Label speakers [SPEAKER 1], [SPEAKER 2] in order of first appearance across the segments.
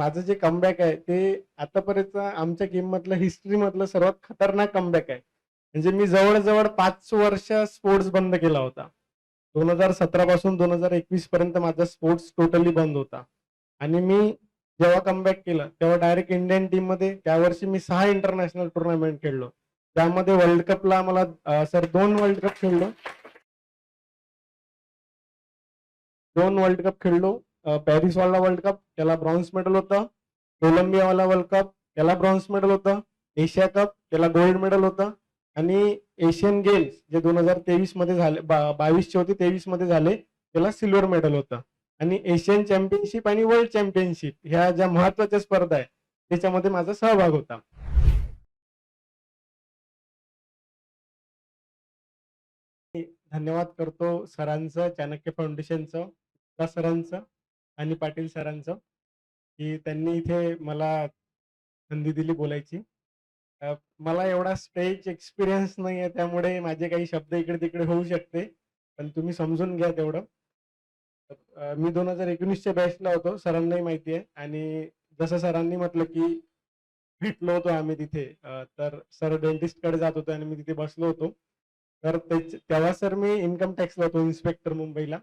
[SPEAKER 1] माझं जे कमबॅक आहे ते आतापर्यंत आमच्या गेम मधलं हिस्ट्री मधलं सर्वात खतरनाक कमबॅक आहे. म्हणजे मी जवळ-जवळ 5 वर्ष स्पोर्ट्स बंद केला होता. 2017 पासून 2021 पर्यंत माझा स्पोर्ट्स टोटली बंद होता. आणि मी जेव्हा कमबॅक केलं, तेव्हा डायरेक्ट इंडियन टीममध्ये त्यावर्षी मी सहा इंटरनॅशनल टूर्नामेंट खेळलो. त्यामध्ये वर्ल्ड कपला मला सर दोन वर्ल्ड कप खेळलो. दोन वर्ल्ड कप खेळलो. पॅरिस पॅरिसवाला वर्ल्ड कप त्याला ब्रॉन्झ मेडल होतं. कोलंबियावाला वर्ल्ड कप त्याला ब्रॉन्झ मेडल होतं. एशिया कप त्याला गोल्ड मेडल होतं. आणि एशियन गेम्स जे 2023 मध्ये झाले बा 22 चे होते 23 मध्ये झाले, त्याला सिल्वर मेडल होतं. आणि एशियन चॅम्पियनशिप आणि वर्ल्ड चॅम्पियनशिप ह्या ज्या महत्त्वाच्या स्पर्धा आहेत, त्याच्यामध्ये माझा सहभाग होता. धन्यवाद करतो सरांचं, चाणक्य फाउंडेशनचं, सरांचं आणि पाटील सरांचं, की त्यांनी इथे मला संधी दिली बोलायची. मला एवढा स्टेज एक्सपिरियन्स नाहीये, त्यामुळे माझे काही शब्द इकडे-तिकडे होऊ शकते. पण तुम्ही समजून घ्या तेवढं. मी दोन हजार एकोणीसच्या बॅचला होतो, सरांनाही माहिती आहे. आणि जसं सरांनी म्हटलं, की भेटलो होतो आम्ही तिथे. तर सर डेंटिस्टकडे जात होतो आणि मी तिथे बसलो होतो. तर तेव्हा सर मी इन्कम टॅक्सला होतो इन्स्पेक्टर मुंबईला.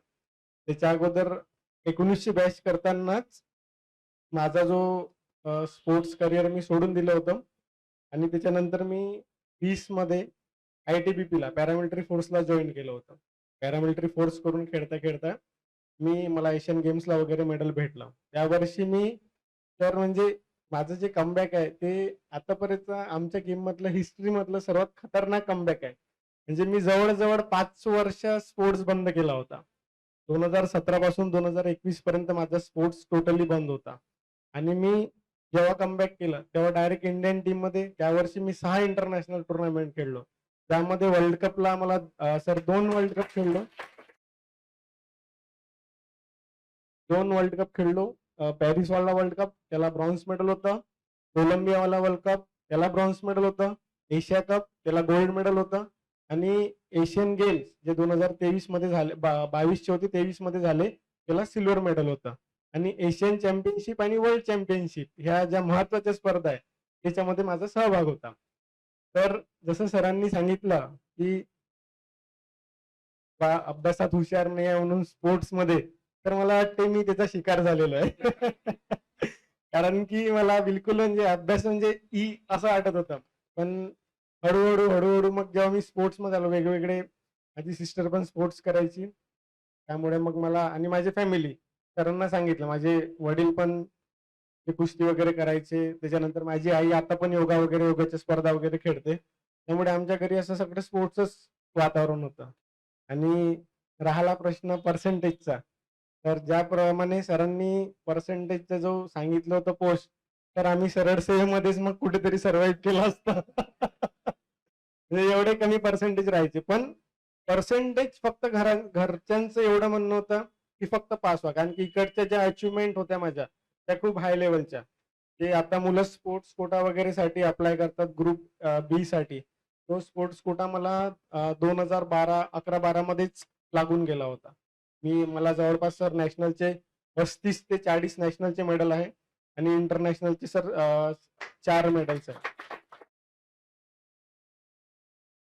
[SPEAKER 1] त्याच्या अगोदर एकोणीसशे बॅच करतानाच माझा जो स्पोर्ट्स करियर मी सोडून दिलं होतं. आणि त्याच्यानंतर मी 20 मध्ये आय-टी-बी-पीला पॅरामिलिटरी फोर्सला जॉईन केलं होतं. पॅरामिलिटरी फोर्स करून खेळता-खेळता मी मला एशियन गेम्सला वगैरे मेडल भेटलं. त्यावर्षी मी तर म्हणजे माझं जे कमबॅक आहे, ते आतापर्यंत आमच्या गेममधलं हिस्ट्रीमधलं सर्वात खतरनाक कमबॅक आहे. म्हणजे मी जवळ-जवळ 5 वर्ष स्पोर्ट्स बंद केला होता. 2017 पासून 2021 पर्यंत माझा स्पोर्ट्स टोटली बंद होता. आणि मी जेव्हा कमबॅक केलं, तेव्हा डायरेक्ट इंडियन टीममध्ये त्यावर्षी मी सहा इंटरनॅशनल टूर्नामेंट खेळलो. त्यामध्ये वर्ल्ड कपला मला सर दोन वर्ल्ड कप खेळलो. दोन वर्ल्ड कप खेळलो. पॅरिस पॅरिसवाला वर्ल्ड कप त्याला ब्रॉन्झ मेडल होतं. कोलंबियावाला वर्ल्ड कप त्याला ब्रॉन्झ मेडल होतं. एशिया कप त्याला गोल्ड मेडल होतं. आणि एशियन गेम्स जे 2023 मध्ये झाले बा 22 चे होते 23 मध्ये झाले, त्याला सिल्वर मेडल होतं. आणि एशियन चॅम्पियनशिप आणि वर्ल्ड चॅम्पियनशिप ह्या ज्या महत्त्वाच्या स्पर्धा आहेत, त्याच्यामध्ये माझा सहभाग होता. तर जसं सरांनी सांगितलं, की बा अभ्यासात हुशार नाही आहे म्हणून स्पोर्ट्समध्ये, तर मला वाटते मी त्याचा शिकार झालेलो आहे. कारण की मला बिलकुल म्हणजे अभ्यास म्हणजे ई असं वाटत होतं. पण हळूहळू हळू हळू मग जेव्हा मी स्पोर्ट्समध्ये आलो वेगवेगळे माझी सिस्टर पण स्पोर्ट्स करायची. त्यामुळे मग मला आणि माझी फॅमिली सरांना सांगितलं. माझे वडील पण ते कुस्ती वगैरे करायचे. त्याच्यानंतर माझी आई आता पण योगा वगैरे योगाच्या स्पर्धा वगैरे खेळते. त्यामुळे आमच्या घरी असं सगळं स्पोर्ट्सच वातावरण होतं. आणि राहिला प्रश्न पर्सेंटेजचा, तर ज्याप्रमाणे सरांनी पर्सेंटेजचा जो सांगितलं होतं पोस्ट, तर आम्ही सरळ सेवेमध्येच मग कुठेतरी सर्वाईव्ह केलं असतं. म्हणजे एवढे कमी पर्सेंटेज राहायचे. पण पर्सेंटेज फक्त घरा घरच्यांचं एवढं म्हणणं होतं, की फक्त पास व्हा. कारण की इकडच्या ज्या अचिव्हमेंट होत्या माझ्या, त्या खूप हाय लेवलच्या ते आता मुलं स्पोर्ट्स कोटा वगैरे साठी अप्लाय करतात ग्रुप बी साठी. तो स्पोर्ट्स कोटा मला दोन हजार बारा अकरा बारा मध्येच लागून गेला होता. मी मला जवळपास सर नॅशनलचे 35 ते 40 नॅशनलचे मेडल आहे. आणि इंटरनॅशनलचे सर चार मेडल्स आहेत.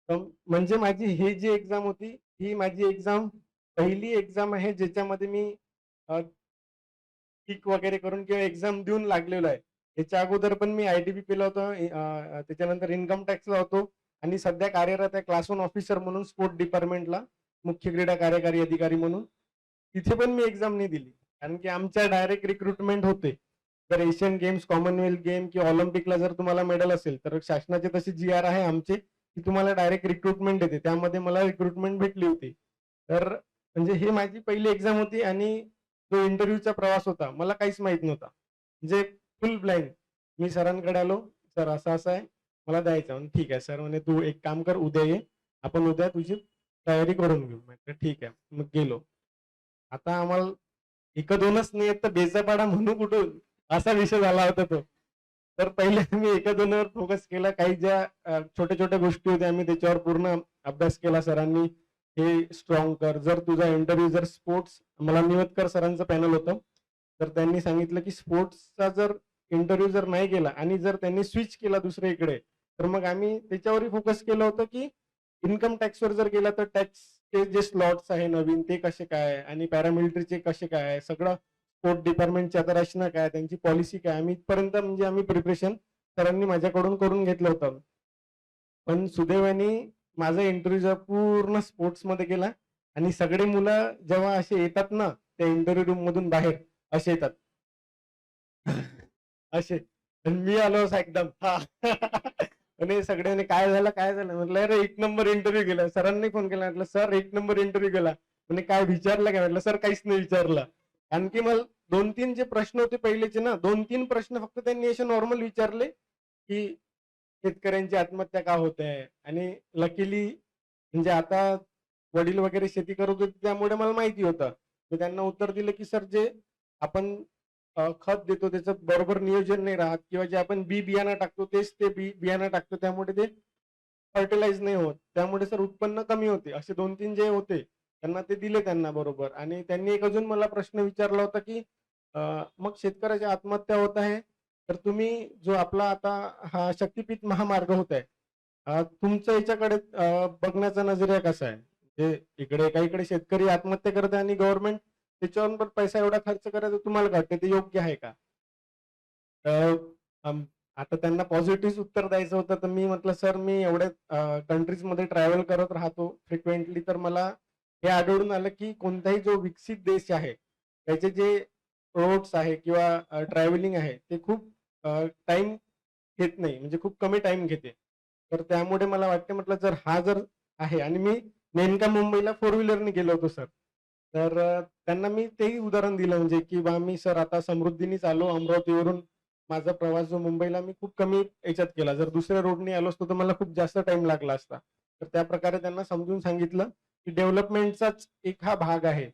[SPEAKER 1] म्हणजे माझी ही जी एक्झाम होती, ही माझी एक्झाम पहिली एक्झाम आहे ज्याच्यामध्ये मी अ, टिक वगैरे करून किंवा एक्झाम देऊन लागलेलो आहे. याच्या अगोदर पण मी आय टी बी केलं होतो. त्याच्यानंतर इन्कम टॅक्सला होतो. आणि सध्या कार्यरत आहे क्लास वन ऑफिसर म्हणून स्पोर्ट डिपार्टमेंटला, मुख्य क्रीडा कार्यकारी अधिकारी म्हणून. तिथे पण मी एक्झाम नाही दिली. कारण की आमच्या डायरेक्ट रिक्रुटमेंट होते. जर एशियन गेम्स, कॉमनवेल्थ गेम किंवा ऑलिम्पिकला जर तुम्हाला मेडल असेल, तर शासनाचे तसे जी-आर आहे आमचे, की तुम्हाला डायरेक्ट रिक्रुटमेंट येते. त्यामध्ये मला रिक्रुटमेंट भेटली होती. तर म्हणजे हे माझी पहिली एक्झाम होती आणि जो इंटरव्ह्यूचा प्रवास होता, मला काहीच माहीत नव्हता. म्हणजे फुल ब्लाइंड. मी सरांकडे आलो, "सर असं-असं आहे, मला द्यायचं आहे." "ठीक आहे." सर म्हणे, "तू एक काम कर, उद्या ये. आपण उद्या तुझी तयारी करून घेऊ." म्हटलं, "ठीक आहे." मग गेलो. आता आम्हाला 1-2च नाही येत, तर बेजापाडा म्हणू कुठून? असा विषय झाला होता तो. तर पहिले मी 1-2वर फोकस केला. काही ज्या छोट्या-छोट्या गोष्टी होत्या, आम्ही त्याच्यावर पूर्ण अभ्यास केला. सरांनी हे स्ट्रॉंग कर. जर तुझा इंटरव्ह्यू जर स्पोर्ट्स मला निवतकर सरांचं पॅनल होतं. तर त्यांनी सांगितलं की स्पोर्ट्सचा जर इंटरव्ह्यू जर नाही केला आणि जर त्यांनी स्विच केला दुसऱ्या इकडे तर मग आम्ही त्याच्यावरही फोकस केलं होतं की इन्कम टॅक्सवर जर गेला तर टॅक्सचे जे स्लॉट्स आहे नवीन ते कसे काय आणि पॅरामिलिटरीचे कसे काय सगळं स्पोर्ट डिपार्टमेंटच्या आता रचना काय त्यांची पॉलिसी काय आम्ही इथपर्यंत म्हणजे आम्ही प्रिपरेशन सरांनी माझ्याकडून करून घेतलं होतं. पण सुदैवाने माझा इंटरव्ह्यू पूर्ण स्पोर्ट्समध्ये गेला आणि सगळे मुलं जेव्हा असे येतात ना त्या इंटरव्ह्यू रूम मधून बाहेर असे येतात. असे. मी आलो एकदम. हा. आणि सगळ्यांनी काय झालं काय झालं? म्हटलं अरे एक नंबर इंटरव्ह्यू गेला सरांनी फोन केला म्हटलं सर एक नंबर इंटरव्ह्यू गेला म्हणजे काय विचारलं काय? म्हटलं सर काहीच नाही विचारलं. आणखी मला दोन तीन जे प्रश्न होते पहिलेचे ना दोन तीन प्रश्न फक्त त्यांनी असे नॉर्मल विचारले की शेतकऱ्यांची आत्महत्या का होत आहे? आणि लकीली म्हणजे आता वडील वगैरे शेती करत होते त्यामुळे मला माहिती होतं. मी त्यांना उत्तर दिलं की सर जे आपण खत देतो त्याचं बरोबर नियोजन नाही राहत किंवा जे आपण बी बियाणं टाकतो तेच ते बी बियाणं टाकतो त्यामुळे ते फर्टिलाइज नाही होत. त्यामुळे सर उत्पन्न कमी होते. असे दोन तीन जे होते त्यांना ते दिले त्यांना बरोबर. आणि त्यांनी एक अजून मला प्रश्न विचारला होता की मग शेतकऱ्याची आत्महत्या होत आहे तर तुम्ही जो आपला आता हा शक्तीपीठ महामार्ग होत आहे तुमचं याच्याकडे बघण्याचा नजरिया कसा आहे? जे इकडे एकाकडे शेतकरी आत्महत्या करत आहे आणि गव्हर्नमेंट त्याच्यावर पण पैसा एवढा खर्च करायचा तुम्हाला काय वाटतं? ते योग्य आहे का? तर आता त्यांना पॉझिटिव्ह उत्तर द्यायचं होतं तर मी म्हटलं सर मी एवढ्या कंट्रीजमध्ये ट्रॅव्हल करत राहतो फ्रिक्वेंटली तर मला हे आढळून आलं की कोणताही जो विकसित देश आहे त्याचे जे रोड्स आहे किंवा ट्रॅव्हलिंग आहे ते खूप टाइम घेत नाही म्हणजे खूप कमी टाइम घेते. तर त्यामुळे मला वाटते म्हटलं जर हा जर आहे आणि मी नेमका मुंबईला फोर व्हीलरने गेलो होतो सर तर त्यांना मी तेही उदाहरण दिलं म्हणजे की बा मी सर आता समृद्धीनेच आलो अमरावतीवरून माझा प्रवास जो मुंबईला मी खूप कमी याच्यात केला. जर दुसऱ्या रोडने आलो असतो तर मला खूप जास्त टाइम लागला असता. तर त्या प्रकारे त्यांना समजून सांगितलं की डेव्हलपमेंटचाच एक हा भाग आहे.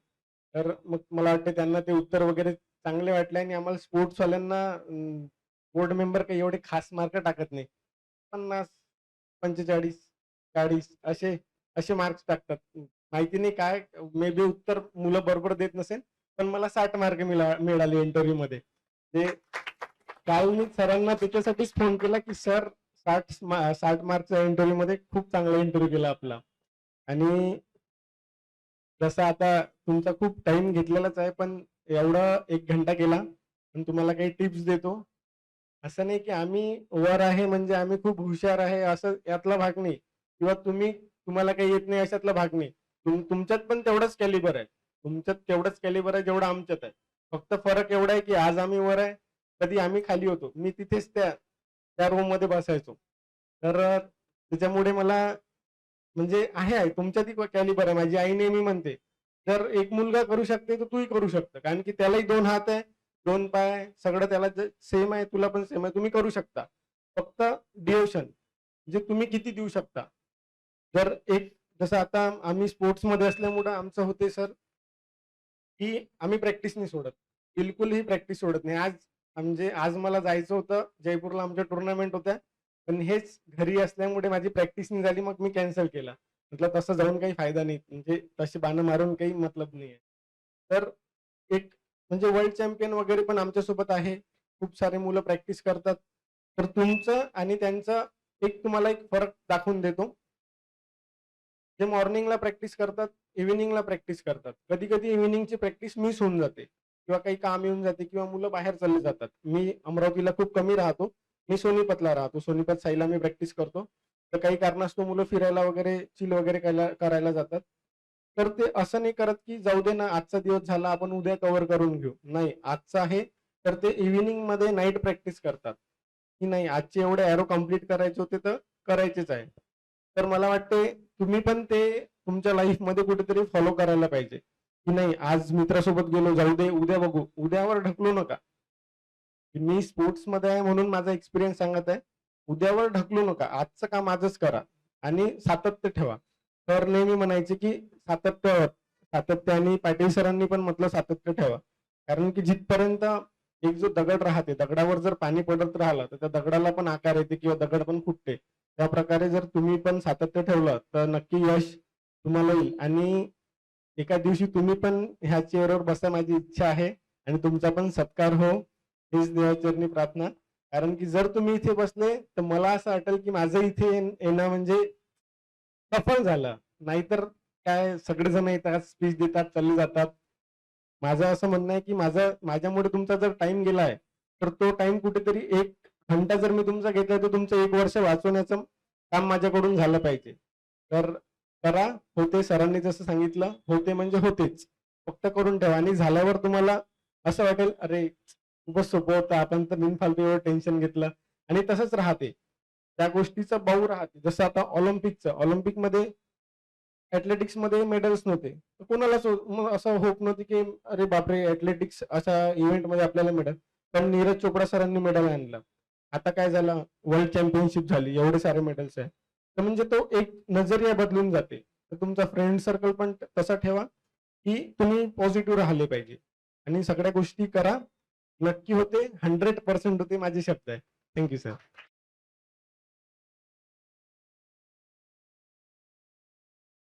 [SPEAKER 1] तर मग मला वाटतं त्यांना ते उत्तर वगैरे चांगले वाटले आणि आम्हाला स्पोर्ट्स वाल्यांना बोर्ड मेंबर काही एवढे खास मार्क टाकत नाही. पन्नास पंचेचाळीस चाळीस असे असे मार्क्स टाकतात. माहिती नाही काय मे बी उत्तर मुलं बरोबर देत नसेल पण मला साठ मार्क मिळा मिळाले इंटरव्ह्यू मध्ये. ते काल मी सरांना त्याच्यासाठीच फोन केला की सर साठ साठ मार्कच्या इंटरव्ह्यू मध्ये खूप चांगला इंटरव्ह्यू केला आपला. आणि जसं आता तुमचा खूप टाइम घेतलेलाच आहे पण एवढा एक घंटा गेला पण तुम्हाला काही टिप्स देतो. असं नाही की आम्ही वर आहे म्हणजे आम्ही खूप हुशार आहे असं यातला भाग नाही. किंवा तुम्ही तुम्हाला काही येत नाही अशातला भाग नाही. तुम तुमच्यात पण तेवढंच कॅलिबर आहे. तुमच्यात तेवढंच कॅलिबर आहे जेवढं आमच्यात आहे. फक्त फरक एवढा आहे की आज आम्ही वर आहे कधी आम्ही खाली होतो. मी तिथेच त्या त्या रूममध्ये बसायचो. तर त्याच्यामुळे मला म्हणजे आहे आहे. तुमच्यात कॅलिबर आहे. माझी आई नेहमी म्हणते जर एक मुलगा करू शकते तर तूही करू शकतं. कारण की त्यालाही दोन हात आहे दोन पाय आहे, सगळं त्याला सेम आहे तुला पण सेम आहे. तुम्ही करू शकता. फक्त डिओशन म्हणजे तुम्ही किती देऊ शकता. जर एक जसं आता आम्ही स्पोर्ट्समध्ये असल्यामुळं आमचं होते सर की आम्ही प्रॅक्टिस नाही सोडत. बिलकुलही प्रॅक्टिस सोडत नाही. आज म्हणजे आज मला जायचं होतं जयपूरला आमच्या टुर्नामेंट होत्या. पण हेच घरी असल्यामुळे माझी प्रॅक्टिस नाही झाली मग मी कॅन्सल केला. म्हटलं तसं जाऊन काही फायदा नाही. म्हणजे तशी बाणं मारून काही मतलब नाही तर एक म्हणजे वर्ल्ड चॅम्पियन वगैरे पण आमच्यासोबत आहे. खूप सारे मुलं प्रॅक्टिस करतात. तर तुमचं आणि त्यांचं एक तुम्हाला एक फरक दाखवून देतो. जे मॉर्निंगला प्रॅक्टिस करतात इव्हिनिंगला प्रॅक्टिस करतात. कधी कधी इव्हिनिंगची प्रॅक्टिस मिस होऊन जाते. किंवा काही काम येऊन जाते किंवा मुलं बाहेर चालले जातात. मी अमरावतीला खूप कमी राहतो. मी सोनीपतला राहतो. सोनीपत साईला मी प्रॅक्टिस करतो. तर काही कारणास्तव मुलं फिरायला वगैरे चिल वगैरे करायला जातात. तर ते असं नाही करत की जाऊ दे ना आजचा दिवस झाला आपण उद्या कव्हर करून घेऊ. नाही आजचा आहे तर ते इव्हिनिंगमध्ये नाईट प्रॅक्टिस करतात. की नाही आजचे एवढे अॅरो कंप्लीट करायचे होते तर करायचेच आहे. तर मला वाटते तुम्ही पण ते तुमच्या लाईफमध्ये कुठेतरी फॉलो करायला पाहिजे. की नाही आज मित्रासोबत गेलो जाऊ दे उद्या बघू. उद्यावर ढकलू नका. मी स्पोर्ट्समध्ये आहे म्हणून माझा एक्सपिरियन्स सांगत आहे. उद्यावर ढकलू नका. आजचं काम आजच करा आणि सातत्य ठेवा. तर नेहमी म्हणायचे की सातत्य सातत्याने आणि पाटील सरांनी पण म्हटलं सातत्य ठेवा. कारण की जिथपर्यंत एक जो दगड राहते दगडावर जर पाणी पडत राहिलं तर त्या दगडाला पण आकार येते किंवा दगड पण फुटते. त्या प्रकारे जर तुम्ही पण सातत्य ठेवलं तर नक्की यश तुम्हाला येईल. आणि एका दिवशी तुम्ही पण ह्या चेअरवर बसा माझी इच्छा आहे. आणि तुमचा पण सत्कार हो. हीच देवाचरणी प्रार्थना. कारण की जर तुम्ही इथे बसले तर मला असं वाटेल की माझं इथे येणं म्हणजे सफल झालं. नाहीतर काय सगळेजण येतात स्पीच देतात चालले जातात. माझं असं म्हणणं आहे की माझा माझ्यामुळे तुमचा जर टाइम गेलाय तर तो टाइम कुठेतरी एक घंटा जर मी तुमचा घेतलाय तर तुमचं एक वर्ष वाचवण्याचं काम माझ्याकडून झालं पाहिजे. तर करा होते सरांनी जसं सांगितलं होते म्हणजे होतेच. फक्त करून ठेवा आणि झाल्यावर तुम्हाला असं वाटेल अरे खूपच सोपं होतं आपण तर बिनफालतू टेन्शन घेतलं. आणि तसंच राहते. त्या गोष्टीचं बाऊ राहते. जसं आता ऑलिम्पिकचं ऑलिम्पिकमध्ये ॲथलेटिक्समध्ये मेडल्स नव्हते. तर कोणालाच असं होप नव्हती की अरे बापरे ॲथलेटिक्स अशा इव्हेंटमध्ये आपल्याला मेडल पण नीरज चोपडा सरांनी मेडल आणलं. आता काय झालं? वर्ल्ड चॅम्पियनशिप झाली. एवढे सारे मेडल्स आहे तर म्हणजे तो एक नजरिया बदलून जाते. तर तुमचा फ्रेंड सर्कल पण तसा ठेवा की तुम्ही पॉझिटिव्ह राहिले पाहिजे. आणि सगळ्या गोष्टी करा. नक्की होते. हंड्रेड पर्सेंट होते माझे शब्द आहे. Thank you sir